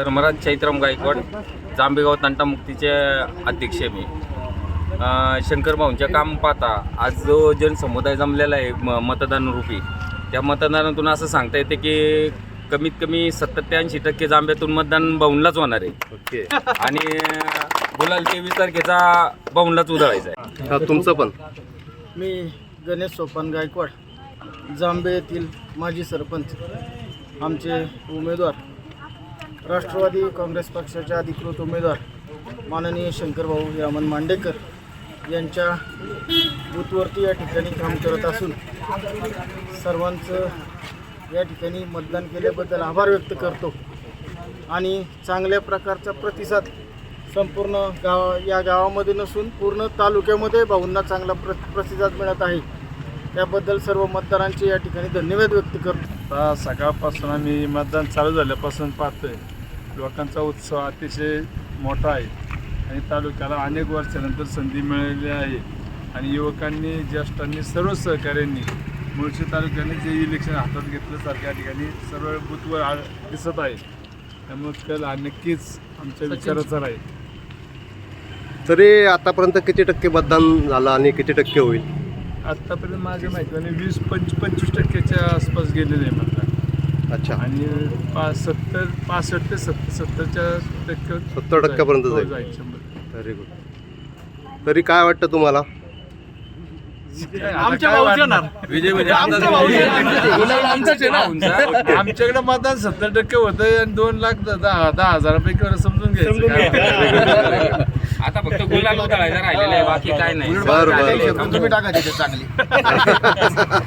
धर्मराज चैत्रम गायकवाड जांबेगाव तंटामुक्तीचे अध्यक्ष मी. अ, शंकर भाऊंच्या काम पाहता आज जो जनसमुदाय जमलेला आहे म मतदान रूपी त्या मतदानातून असं सांगता येते की कमीत कमी सत्तर ते ऐंशी टक्के जांब्यातून मतदान भाऊंलाच होणार आहे. ओके. आणि गुलाल तेवीस तारखेचा भाऊंलाच उधळायचा आहे. हा तुमचं पण. मी गणेश सोपान गायकवाड जांबे येथील माजी सरपंच आमचे उमेदवार राष्ट्रवादी काँग्रेस पक्षाचे अधिकृत उमेदवार माननीय शंकरभाऊ रामन मांडेकर यांच्या बूथवरती या ठिकाणी काम करत असून सर्वांचं या ठिकाणी मतदान केल्याबद्दल आभार व्यक्त करतो आणि चांगल्या प्रकारचा प्रतिसाद संपूर्ण गाव या गावामध्ये नसून पूर्ण तालुक्यामध्ये भाऊंना चांगला प्र प्रतिसाद मिळत आहे. त्याबद्दल सर्व मतदारांचे या ठिकाणी धन्यवाद व्यक्त करतो. आता सकाळपासून आम्ही मतदान चालू झाल्यापासून पाहतोय. लोकांचा उत्सव अतिशय मोठा आहे. आणि तालुक्याला अनेक वर्षानंतर संधी मिळालेली आहे. आणि युवकांनी ज्येष्ठांनी सर्व सहकाऱ्यांनी मुळशी तालुक्याने जे इलेक्शन हातात घेतलं सारख्या या ठिकाणी सर्व बूथवर दिसत आहे. त्यामुळे कल हा नक्कीच आमच्या विचाराचा आहे तरी आतापर्यंत किती टक्के मतदान झालं आणि किती टक्के होईल? आत्तापर्यंत माझ्या माहितीने वीस पंच पंचवीस टक्क्याच्या आसपास गेलेले आहे मतदान अच्छा. आणि पा सत्तर पासष्ट ते सत्तर सत्तरच्या टक्के 70 टक्क्यापर्यंत हो, जाईल. जाईल शंभर. व्हेरी गुड तरी काय वाटतं तुम्हाला? आमच्या भाऊच्या विजय म्हणजे आमच्याकडे मतदान सत्तर टक्के होतंय आणि दोन लाख द- दहा दहा हजारापैकी वर समजून घ्यायचं. आता फक्त गुलाल उधळायचा राहिलेला आहे बाकी काय नाही बरं, बरं, बरं. तुम्ही टाका तिथे चांगली